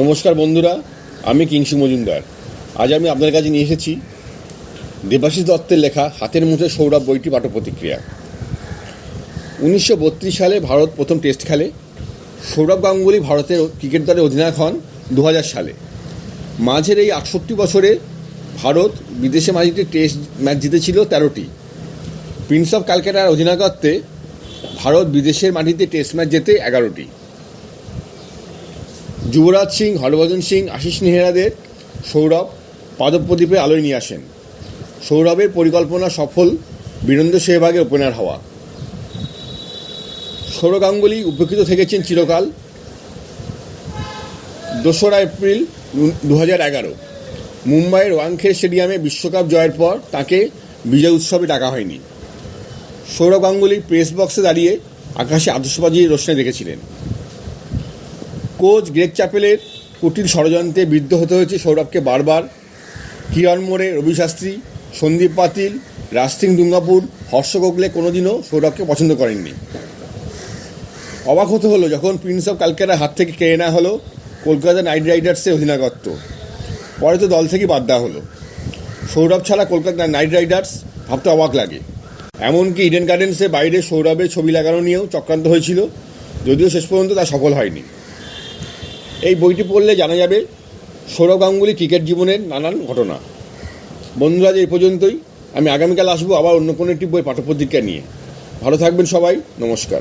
নমস্কার বন্ধুরা, আমি কিংসু মজুমদার। আজ আমি আপনার কাছে নিয়ে এসেছি দেবাশিস দত্তের লেখা হাতের মুঠে সৌরভ বইটি পাঠ প্রতিক্রিয়া উনিশশো বত্রিশ সালে ভারত প্রথম টেস্ট খেলে। সৌরভ গাঙ্গুলি ভারতের ক্রিকেট দলের অধিনায়ক হন দু হাজার সালে। মাঝের এই আটষট্টি বছরে ভারত বিদেশে মাঝিতে টেস্ট ম্যাচ জিতেছিল তেরোটি। প্রিন্স অফ ক্যালকাটার অধিনায়কত্বে ভারত বিদেশের মাটিতে টেস্ট ম্যাচ জেতে এগারোটি। যুবরাজ সিং, হরভজন সিং, আশিস নেহরাদের সৌরভ পাদপ্রদীপে আলোয় নিয়ে আসেন। সৌরভের পরিকল্পনা সফল, বীরেন্দ্র সেহবাগের ওপেনার হওয়া। সৌরভ গাঙ্গুলি উপেক্ষিত থেকেছেন চিরকাল। দোসরা এপ্রিল দু হাজার এগারো। মুম্বাইয়ের ওয়াংখেড় স্টেডিয়ামে বিশ্বকাপ জয়ের পর তাকে বিজয় উৎসবে ডাকা হয়নি। সৌরভ গাঙ্গুলি প্রেস বক্সে দাঁড়িয়ে আকাশে আতশবাজির রোশনে দেখেছিলেন। কোচ গ্রেক চ্যাপেলের কুটির ষড়যন্ত্রে বিদ্ধ হতে হয়েছে সৌরভকে বারবার। কিরণ মোড়ে রবি শাস্ত্রী, সন্দীপ পাতিল, রাজসিং দুর্গাপুর হর্ষ গোগলে কোনোদিনও সৌরভকে পছন্দ করেননি। অবাক হতে হলো যখন প্রিন্স অফ ক্যালকাটার হাত থেকে কেড়ে নেওয়া হলো কলকাতা নাইট রাইডার্সের অধিনায়কত্ব। পরে তো দল থেকে বাদ দেওয়া হলো। সৌরভ ছাড়া কলকাতা নাইট রাইডার্স ভাবতে অবাক লাগে। এমনকি ইডেন গার্ডেন্সের বাইরে সৌরভের ছবি লাগানো নিয়েও চক্রান্ত হয়েছিল, যদিও শেষ পর্যন্ত তা সফল হয়নি। এই বইটি পড়লে জানা যাবে সৌরভ গাঙ্গুলি ক্রিকেট জীবনের নানান ঘটনা। বন্ধুরা এই পর্যন্তই। আমি আগামীকাল আসব আবার অন্য কোনো একটি বই পাঠ্যপত্রিকা নিয়ে। ভালো থাকবেন সবাই। নমস্কার।